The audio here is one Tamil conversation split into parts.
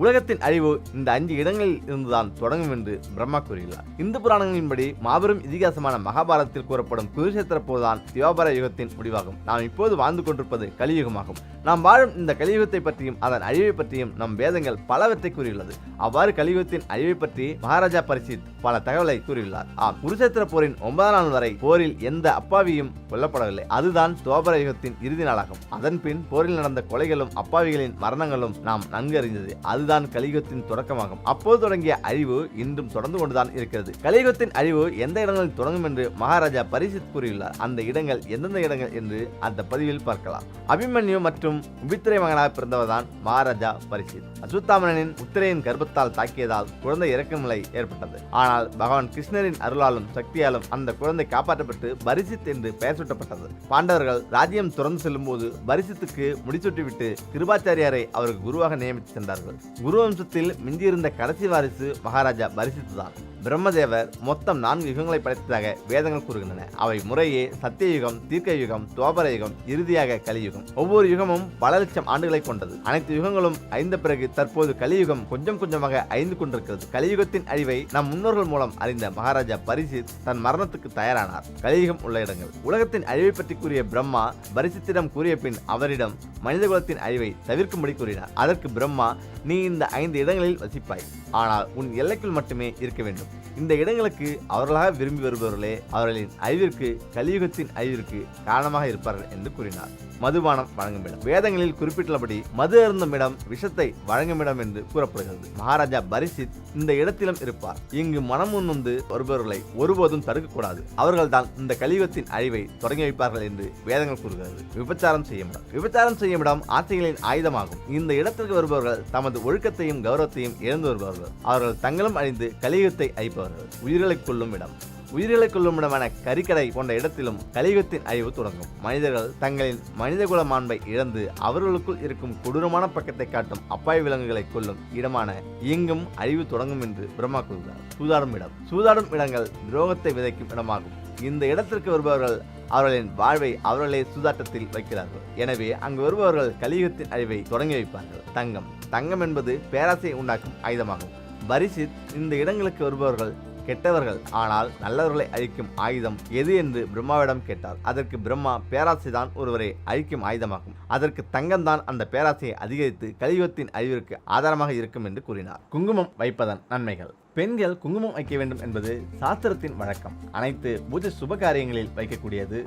உலகத்தின் அழிவு இந்த அஞ்சு இடங்களில் இருந்துதான் தொடங்கும் என்று பிரம்மா கூறியுள்ளார் இந்து புராணங்களின்படி மாபெரும் இதிகாசமான மகாபாரதத்தில் கூறப்படும் குருஷேத்திர போர்தான் தியோபர யுகத்தின் முடிவாகும். நாம் இப்போது வாழ்ந்து கொண்டிருப்பது கலியுகமாகும். நாம் வாழும் இந்த கலியுகத்தை பற்றியும் அதன் அழிவை பற்றியும் நம் வேதங்கள் பலவற்றை கூறியுள்ளது அவ்வாறு கலியுகத்தின் அழிவை பற்றி மகாராஜா பரிசித் பல தகவலை கூறியுள்ளார் ஆம் குருஷேத்திர போரின் ஒன்பதாம் நாள் வரை போரில் எந்த அப்பாவியும் கொல்லப்படவில்லை. அதுதான் துவாபர யுகத்தின் இறுதி நாளாகும். அதன் பின் போரில் நடந்த கொலைகளும் அப்பாவிகளின் மரணங்களும் நாம் நன்கு அறிந்தது அதுதான் கலியுகத்தின் தொடக்கமாகும். அப்போது தொடங்கிய அழிவு இன்றும் தொடர்ந்து கொண்டுதான் இருக்கிறது. கலியுகத்தின் அழிவு எந்த இடங்களில் தொடங்கும் என்று மகாராஜா பரிசித் கூறியுள்ளார். அந்த இடங்கள் எந்தெந்த இடங்கள் என்று அந்த பதிவில் பார்க்கலாம். அபிமன்யு மற்றும் உபித்திரை மகனாக பிறந்தவர்தான் மகாராஜா பரிசித். அசுத்தாமனின் உத்திரையின் கர்ப்பத்தால் தாக்கியதால் குழந்தை இறக்கும் நிலை ஏற்பட்டது. ஆனால் பகவான் கிருஷ்ணரின் அருளாலும் சக்தியாலும் அந்த குழந்தை காப்பாற்றப்பட்டு பரிசித் என்று பெயர் சூட்டப்பட்டது. பாண்டவர்கள் ராஜ்யம் துறந்து செல்லும் போது பரிசித்துக்கு முடிசூட்டிவிட்டு கிருபாச்சாரியாரை அவருக்கு குருவாக நியமித்து சென்றார்கள். குரு வம்சத்தில் மிஞ்சியிருந்த கடைசி வாரிசு மகாராஜா பரிசித்துதான். பிரம்மதேவர் மொத்தம் நான்கு யுகங்களை படைத்ததாக வேதங்கள் கூறுகின்றன. அவை முறையே சத்தியயுகம் தீர்க்க யுகம் துவாபர யுகம் இறுதியாக கலியுகம். ஒவ்வொரு யுகமும் பல லட்சம் ஆண்டுகளை கொண்டது. அனைத்து யுகங்களும் ஐந்த பிறகு தற்போது கலியுகம் கொஞ்சம் கொஞ்சமாக ஐந்து கொண்டிருக்கிறது. கலியுகத்தின் அழிவை நம் முன்னோர்கள் மூலம் அறிந்த மகாராஜா பரிசித் தன் மரணத்துக்கு தயாரானார். கலியுகம் உள்ள இடங்கள். உலகத்தின் அழிவை பற்றி கூறிய பிரம்மா பரிசித்திடம் கூறிய பின் அவரிடம் மனிதகுலத்தின் அழிவை தவிர்க்கும்படி கூறினார். அதற்கு பிரம்மா நீ இந்த ஐந்து இடங்களில் வசிப்பாய். ஆனால் உன் எல்லைக்குள் மட்டுமே இருக்க வேண்டும். இந்த இடங்களுக்கு அவர்களாக விரும்பி வருபவர்களே அவர்களின் அறிவிற்கு கலியுகத்தின் அறிவிற்கு காரணமாக இருப்பார்கள் என்று கூறினார். மதுபானம் வழங்கும் இடம். வேதங்களில் குறிப்பிட்டுள்ளபடி மது அருந்தும் இடம் விஷத்தை வழங்கும் இடம் என்று கூறப்படுகிறது. மகாராஜா பரிசித் இந்த இடத்திலும் இருப்பார். இங்கு மனம் முன்வந்து வருபவர்களை ஒருபோதும் தடுக்கக்கூடாது. அவர்கள்தான் இந்த கலியுகத்தின் அழிவை தொடங்கி வைப்பார்கள் என்று வேதங்கள் கூறுகிறது. விபச்சாரம் செய்யும் இடம். விபச்சாரம் செய்யும் இடம் ஆசைகளின் ஆயுதமாகும். இந்த இடத்திற்கு வருபவர்கள் தமது ஒழுக்கத்தையும் கௌரவத்தையும் இழந்து வருபவர்கள். அவர்கள் தங்களும் அழிந்து கலியுகத்தை அழிப்பவர்கள். உயிர்களை கொள்ளும் இடம். உயிரிழக்குள்ளுமிடமான கொள்ளும் கரிக்கடை போன்ற இடத்திலும் கலியுகத்தின் அழிவு தொடங்கும். மனிதர்கள் தங்களின் மனிதகுல மாண்பை இழந்து அவர்களுக்குள் இருக்கும் கொடூரமான பக்கத்தை காட்டும் அப்பாய் விலங்குகளை கொல்லும் இடமான இங்கும் அழிவு தொடங்கும் என்று பிரம்மா கூறுகிறார். சூதாடும் இடம். சூதாடும் இடங்கள் துரோகத்தை விதைக்கும் இடமாகும். இந்த இடத்திற்கு வருபவர்கள் அவர்களின் வாழ்வை அவர்களே சூதாட்டத்தில் வைக்கிறார்கள். எனவே அங்கு வருபவர்கள் கலியுகத்தின் அழிவை தொடங்கி வைப்பார்கள். தங்கம். தங்கம் என்பது பேராசையை உண்டாக்கும் ஆயுதமாகும். பரிசித் இந்த இடங்களுக்கு வருபவர்கள் கெட்டவர்கள். ஆனால் நல்லவர்களை அழிக்கும் ஆயுதம் எது என்று பிரம்மாவிடம் கேட்டார். அதற்கு பிரம்மா பேராசைதான் ஒருவரை அழிக்கும் ஆயுதமாகும். அதற்கு தங்கம்தான் அந்த பேராசையை அதிகரித்து கலியுகத்தின் அழிவிற்கு ஆதாரமாக இருக்கும் என்று கூறினார். குங்குமம் வைப்பதன் நன்மைகள். பெண்கள் குங்குமம் வைக்க வேண்டும் என்பது சாஸ்திரத்தின் வழக்கம். அனைத்து பூஜை சுப காரியங்களில் வைக்கக்கூடியது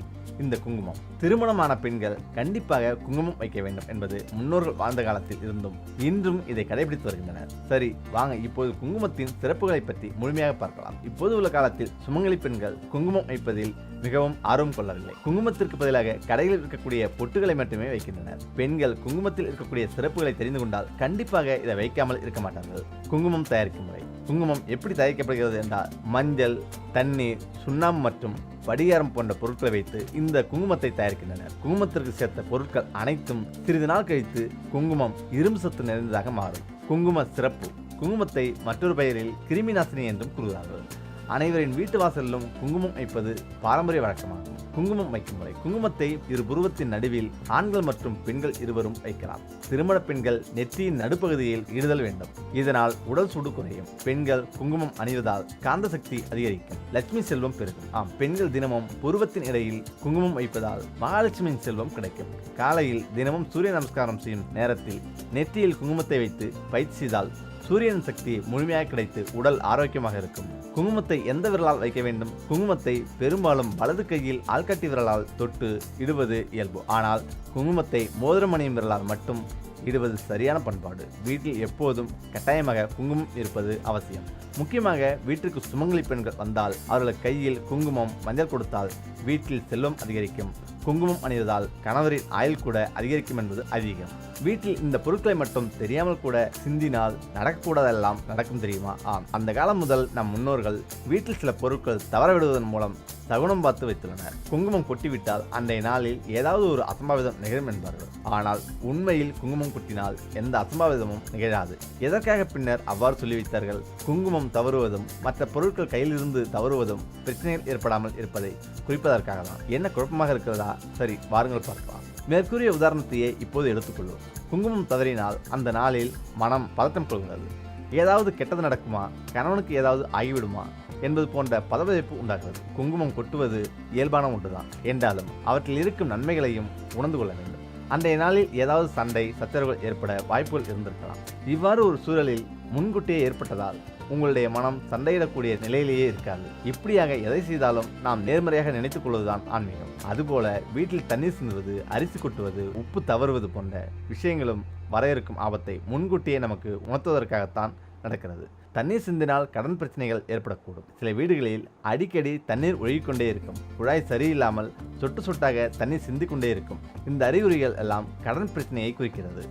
இந்த குங்குமம். திருமணமான பெண்கள் கண்டிப்பாக குங்குமம் வைக்க வேண்டும் என்பது முன்னோர்கள் வாழ்ந்த காலத்தில் இருந்தும் இன்றும் இதை கடைபிடித்து வருகின்றனர். சரி வாங்க இப்போது குங்குமத்தின் சிறப்புகளை பற்றி முழுமையாக பார்க்கலாம். இப்போது உள்ள காலத்தில் சுமங்கலி பெண்கள் குங்குமம் வைப்பதில் மிகவும் ஆர்வம் கொள்ளவில்லை. குங்குமத்திற்கு பதிலாக கடையில் இருக்கக்கூடிய பொட்டுகளை மட்டுமே வைக்கின்றனர். பெண்கள் குங்குமத்தில் இருக்கக்கூடிய சிறப்புகளை தெரிந்து கொண்டால் கண்டிப்பாக இதை வைக்காமல் இருக்க மாட்டார்கள். குங்குமம் தயாரிக்கும் முறை. குங்குமம் எப்படி தயாரிக்கப்படுகிறது என்றால் மஞ்சள் தண்ணீர் சுண்ணாம்பு மற்றும் படிகாரம் போன்ற பொருட்களை வைத்து இந்த குங்குமத்தை தயாரிக்கின்றனர். குங்குமத்திற்கு சேர்த்த பொருட்கள் அனைத்தும் சிறிது நாள் கழித்து குங்குமம் இரும்பு சத்து நிறைந்ததாக மாறும். குங்கும சிறப்பு குங்குமத்தை மற்றொரு பெயரில் கிருமி நாசினி என்றும் கூறுகிறார்கள். அனைவரின் வீட்டு வாசலிலும் குங்குமம் வைப்பது பாரம்பரிய வழக்கமாகும். குங்குமம் வைக்கும் முறை குங்குமத்தை இரு புருவத்தின் நடுவில் ஆண்கள் மற்றும் பெண்கள் இருவரும் வைக்கலாம். திருமண பெண்கள் நெற்றியின் நடுப்பகுதியில் இடுதல் வேண்டும். இதனால் உடல் சூடு குறையும். பெண்கள் குங்குமம் அணிவதால் காந்த சக்தி அதிகரிக்கும். லட்சுமி செல்வம் பெருகும். ஆம் பெண்கள் தினமும் புருவத்தின் இடையில் குங்குமம் வைப்பதால் மகாலட்சுமியின் செல்வம் கிடைக்கும். காலையில் தினமும் சூரிய நமஸ்காரம் செய்யும் நேரத்தில் நெற்றியில் குங்குமத்தை வைத்து பயிற்சி செய்தால் சூரியன் சக்தி முழுமையாக கிடைத்து உடல் ஆரோக்கியமாக இருக்கும். குங்குமத்தை எந்த விரலால் வைக்க வேண்டும்? குங்குமத்தை பெரும்பாலும் வலது கையில் ஆள்காட்டி விரலால் தொட்டு இடுவது இயல்பு. ஆனால் குங்குமத்தை மோதிரமணியும் விரலால் மட்டும் இடுவது சரியான பண்பாடு. வீட்டில் எப்போதும் கட்டாயமாக குங்குமம் இருப்பது அவசியம். முக்கியமாக வீட்டிற்கு சுமங்கலி பெண்கள் வந்தால் அவர்கள் கையில் குங்குமம் மஞ்சள் கொடுத்தால் வீட்டில் செல்வம் அதிகரிக்கும். குங்குமம் அணிவதால் கணவரின் ஆயுள் கூட அதிகரிக்கும் என்பது அதிகம் வீட்டில் இந்த பொருட்களை மட்டும் தெரியாமல் கூட சிந்தினால் நடக்கக்கூடாதெல்லாம் நடக்கும் தெரியுமா? ஆம். அந்த காலம் முதல் நம் முன்னோர்கள் வீட்டில் சில பொருட்கள் தவறவிடுவதன் மூலம் சகுனம் பார்த்து வைத்துள்ளனர். குங்குமம் கொட்டிவிட்டால் அன்றைய நாளில் ஏதாவது ஒரு அசம்பாவிதம் நிகழும் என்பார்கள். ஆனால் உண்மையில் குங்குமம் கொட்டினால் எந்த அசம்பாவிதமும் நிகழாது. எதற்காக பின்னர் அவ்வாறு சொல்லி வைத்தார்கள்? குங்குமம் தவறுவதும் மற்ற பொருட்கள் கையிலிருந்து தவறுவதும் பிரச்சனைகள் ஏற்படாமல் இருப்பதை குறிப்பதற்காக தான் என்ன குழப்பமாக இருக்கிறதா? சரி வாருங்கள் பார்க்கலாம். மேற்கூறிய உதாரணத்தையே இப்போது எடுத்துக்கொள்வோம். குங்குமம் தவறினால் அந்த நாளில் மனம் பதட்டம் கொள்கிறது. ஏதாவது கெட்டது நடக்குமா? கணவனுக்கு ஏதாவது ஆகிவிடுமா? என்பது போன்ற பதவியப்பு உண்டாகிறது. குங்குமம் கொட்டுவது இயல்பான ஒன்றுதான். என்றாலும் அவற்றில் இருக்கும் நன்மைகளையும் உணர்ந்து கொள்ள வேண்டும். அன்றைய நாளில் ஏதாவது சண்டை சச்சரவுகள் ஏற்பட வாய்ப்புகள் இருந்திருக்கலாம். இவ்வாறு ஒரு சூழலில் முன்கூட்டியே ஏற்பட்டதால் உங்களுடைய மனம் சண்டையிடக்கூடிய நிலையிலேயே இருக்காது. இப்படியாக எதை செய்தாலும் நாம் நேர்மறையாக நினைத்துக் கொள்வதுதான் ஆன்மீகம். அதுபோல வீட்டில் தண்ணீர் சிந்துவது அரிசி கொட்டுவது உப்பு தவறுவது போன்ற விஷயங்களும் வர இருக்கும் ஆபத்தை முன்கூட்டியே நமக்கு உணர்த்துவதற்காகத்தான் நடக்கிறது. தண்ணீர் சிந்தினால் கடன் பிரச்சனைகள் ஏற்படக்கூடும். சில வீடுகளில் அடிக்கடி தண்ணீர் ஒழுகிக்கொண்டே இருக்கும். குழாய் சரியில்லாமல் சொட்டு சொட்டாக தண்ணீர் சிந்திக்கொண்டே இருக்கும். இந்த அறிகுறிகள் எல்லாம் கடன் பிரச்சனையை குறிக்கிறது.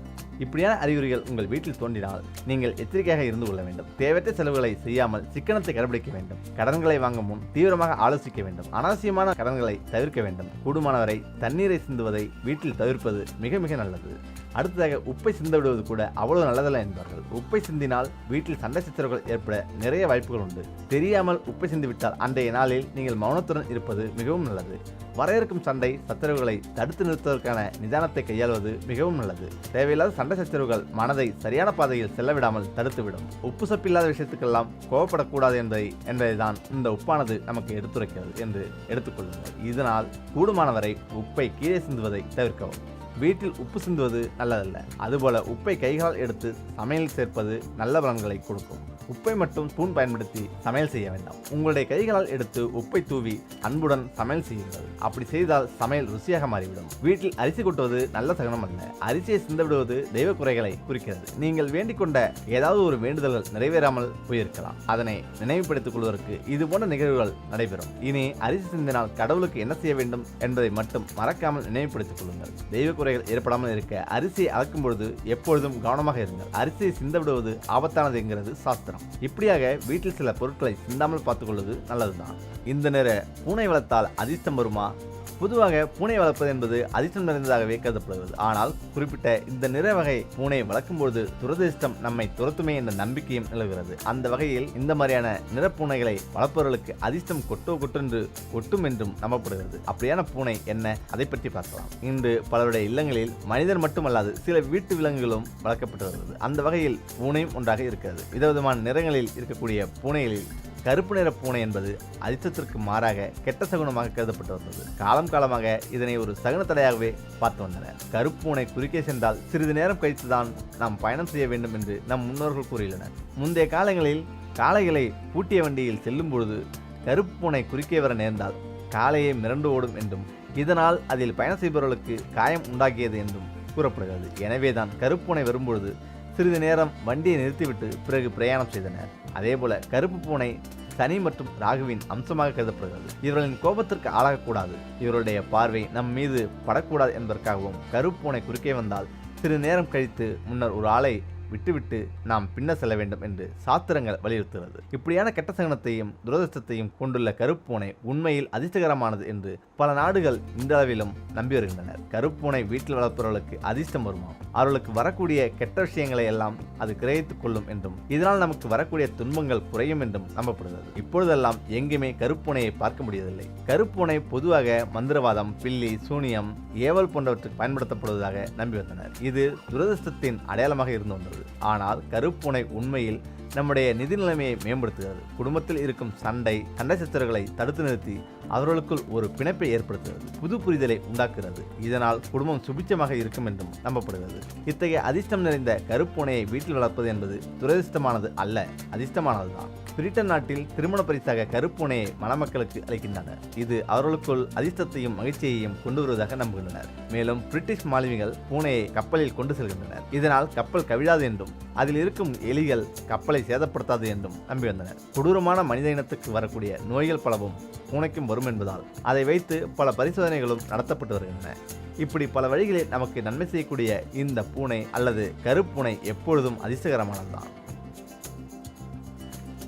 இப்படியான அறிகுறிகள் உங்கள் வீட்டில் தோன்றினால் நீங்கள் எச்சரிக்கையாக இருந்து கொள்ள வேண்டும். தேவையற்ற செலவுகளை செய்யாமல் சிக்கனத்தை கடைபிடிக்க வேண்டும். கடன்களை வாங்கும் முன் தீவிரமாக ஆலோசிக்க வேண்டும். அனாவசியமான கடன்களை தவிர்க்க வேண்டும். கூடுமானவரை தண்ணீரை சிந்துவதை வீட்டில் தவிர்ப்பது மிக மிக நல்லது. அடுத்ததாக உப்பை சிந்த விடுவது கூட அவ்வளவு நல்லதல்ல என்பார்கள். உப்பை சிந்தினால் வீட்டில் சண்டை சச்சரவுகள் ஏற்பட நிறைய வாய்ப்புகள் உண்டு. தெரியாமல் உப்பை சிந்துவிட்டால் அன்றைய நாளில் நீங்கள் மௌனத்துடன் இருப்பது மிகவும் நல்லது. வரையறுக்கும் சண்டை சச்சரவுகளை தடுத்து நிறுத்துவதற்கான நிதானத்தை கையாள்வது மிகவும் நல்லது. தேவையில்லாத சண்டை சச்சரவுகள் மனதை சரியான பாதையில் செல்லவிடாமல் தடுத்துவிடும். உப்பு சப்பில்லாத விஷயத்துக்கெல்லாம் கோவப்படக்கூடாது என்பதை என்பதைதான் இந்த உப்பானது நமக்கு எடுத்துரைக்கிறது என்று எடுத்துக்கொள்ளுங்கள். இதனால் கூடுமானவரை உப்பை கீழே சிந்துவதை தவிர்க்கவும். வீட்டில் உப்பு சிந்துவது நல்லதல்ல. அதுபோல உப்பை கைகளால் எடுத்து சமையல் சேர்ப்பது நல்ல பலன்களை கொடுக்கும். உப்பை மட்டும் ஸ்பூன் பயன்படுத்தி சமையல் செய்ய வேண்டாம். உங்களுடைய கைகளால் எடுத்து உப்பை தூவி அன்புடன் சமையல் செய்யுங்கள். அப்படி செய்தால் சமையல் ருசியாக மாறிவிடும். வீட்டில் அரிசி கொட்டுவது நல்ல சகனம் அல்ல. அரிசியை சிந்த விடுவது தெய்வ குறைகளை குறிக்கிறது. நீங்கள் வேண்டிக் கொண்ட ஏதாவது ஒரு வேண்டுதல்கள் நிறைவேறாமல் போயிருக்கலாம். அதனை நினைவுபடுத்திக் கொள்வதற்கு இது போன்ற நிகழ்வுகள் நடைபெறும். இனி அரிசி சிந்தினால் கடவுளுக்கு என்ன செய்ய வேண்டும் என்பதை மட்டும் மறக்காமல் நினைவுபடுத்திக் கொள்ளுங்கள். தெய்வ குறைகள் ஏற்படாமல் இருக்க அரிசியை அளக்கும் பொழுது எப்பொழுதும் கவனமாக இருங்கள். அரிசியை சிந்த விடுவது ஆபத்தானது என்கிறது சாஸ்திரம். இப்படியாக வீட்டில் சில பொருட்களை சிந்தாமல் பார்த்துக்கொள்வது நல்லதுதான். இந்த நேர பூனை வளர்த்தால் அதிர்ஷ்டம் வருமா? பொதுவாக பூனை வளர்ப்பது என்பது அதிர்ஷ்டம் நிறைந்ததாகவே கருதப்படுகிறது. ஆனால் குறிப்பிட்ட இந்த நிற வகை பூனை வளர்க்கும்போது துரதிர்ஷ்டம் நம்மை துரத்துமே என்ற நம்பிக்கையும் நிலவுகிறது. அந்த வகையில் இந்த மாதிரியான நிறப்பூனைகளை வளர்ப்பவர்களுக்கு அதிர்ஷ்டம் கொட்டோ கொட்டென்று கொட்டும் என்றும் நம்பப்படுகிறது. அப்படியான பூனை என்ன? அதை பற்றி பார்க்கலாம். இன்று பலருடைய இல்லங்களில் மனிதர் மட்டுமல்லாது சில வீட்டு விலங்குகளும் வளர்க்கப்பட்டு வருகிறது. அந்த வகையில் பூனையும் ஒன்றாக இருக்கிறது. விதவிதமான நிறங்களில் இருக்கக்கூடிய பூனைகளில் கருப்பு நிற பூனை என்பது அதிர்ஷ்டத்திற்கு மாறாக கெட்ட சகுனமாக கருதப்பட்டு வந்தது. காலம் காலமாக இதனை ஒரு சகுன தடையாகவே பார்த்து வந்தனர் கருப்பு பூனை குறுக்கே சென்றால் சிறிது நேரம் கழித்துதான் நாம் பயணம் செய்ய வேண்டும் என்று நம் முன்னோர்கள் கூறியுள்ளனர். முந்தைய காலங்களில் காளைகளை பூட்டிய வண்டியில் செல்லும் பொழுது கருப்பு பூனை குறுக்கே வர நேர்ந்தால் காளையை மிரண்டு ஓடும் என்றும் இதனால் அதில் பயணம் செய்பவர்களுக்கு காயம் உண்டாக்கியது என்றும் கூறப்படுகிறது. எனவேதான் கருப்பூனை வரும்பொழுது சிறிது நேரம் வண்டியை நிறுத்திவிட்டு பிறகு பிரயாணம் செய்தனர். அதேபோல கருப்பு பூனை சனி மற்றும் ராகுவின் அம்சமாக கருதப்படுகிறது. இவர்களின் கோபத்திற்கு ஆளாகக்கூடாது. இவருடைய பார்வை நம் மீது படக்கூடாது என்பதற்காகவும் கருப்பு பூனை குறுக்கே வந்தால் சிறு நேரம் கழித்து முன்னர் ஒரு ஆளை விட்டுவிட்டு நாம் பின்ன செல்ல வேண்டும் என்று சாத்திரங்கள் வலியுறுத்துகிறது. இப்படியான கெட்ட சகனத்தையும் துரதிருஷ்டத்தையும் கொண்டுள்ள கருப்பூனை உண்மையில் அதிர்ஷ்டகரமானது என்று பல நாடுகள் இன்றளவிலும் நம்பி வருகின்றனர். கருப்பூனை வீட்டில் வளர்ப்பவர்களுக்கு அதிர்ஷ்டம் வருமாம் அவர்களுக்கு வரக்கூடிய கெட்ட விஷயங்களை எல்லாம் அது கிரகித்துக் கொள்ளும் என்றும் இதனால் நமக்கு வரக்கூடிய துன்பங்கள் குறையும் என்றும் நம்பப்படுகிறது. இப்பொழுதெல்லாம் எங்குமே கருப்பூனையை பார்க்க முடியவில்லை. கருப்பூனை பொதுவாக மந்திரவாதம் பில்லி சூனியம் ஏவல் போன்றவற்றுக்கு பயன்படுத்தப்படுவதாக நம்பி வந்தனர். இது துரதிருஷ்டத்தின் அடையாளமாக இருந்து வந்தது. ஆனால் கருப்புனை உண்மையில் நம்முடைய நிதி நிலைமையை மேம்படுத்துகிறது. குடும்பத்தில் இருக்கும் சண்டை சண்டை சச்சரவுகளை தடுத்து நிறுத்தி அவர்களுக்குள் ஒரு பிணைப்பை ஏற்படுத்துகிறது. புது புரிதலை உண்டாக்குகிறது. இதனால் குடும்பம் சுபிச்சமாக இருக்கும் என்றும் நம்பப்படுகிறது. இத்தகைய அதிர்ஷ்டம் நிறைந்த கருப்பூனையை வீட்டில் வளர்ப்பது என்பது துரதிர்ஷ்டமானது அல்ல அதிர்ஷ்டமானதுதான். பிரிட்டன் நாட்டில் திருமண பரிசாக கருப்பூனையை மணமக்களுக்கு அளிக்கின்றனர். இது அவர்களுக்குள் அதிர்ஷ்டத்தையும் மகிழ்ச்சியையும் கொண்டு வருவதாக நம்புகின்றனர். மேலும் பிரிட்டிஷ் மாலுமிகள் பூனையை கப்பலில் கொண்டு செல்கின்றனர். இதனால் கப்பல் கவிழாது என்றும் அதில் இருக்கும் எலிகள் கப்பலை சேதப்படுத்தாது என்றும் நம்பி வந்தனர் கொடூரமான மனித இனத்துக்கு வரக்கூடிய நோய்கள் பலவும் பூனைக்கும் வரும் என்பதால் அதை வைத்து பல பரிசோதனைகளும் நடத்தப்பட்டு வருகின்றன. இப்படி பல வழிகளில் நமக்கு நன்மை செய்யக்கூடிய இந்த பூனை அல்லது கருப்பூனை எப்பொழுதும் அதிர்ஷ்டகரமானதுதான்.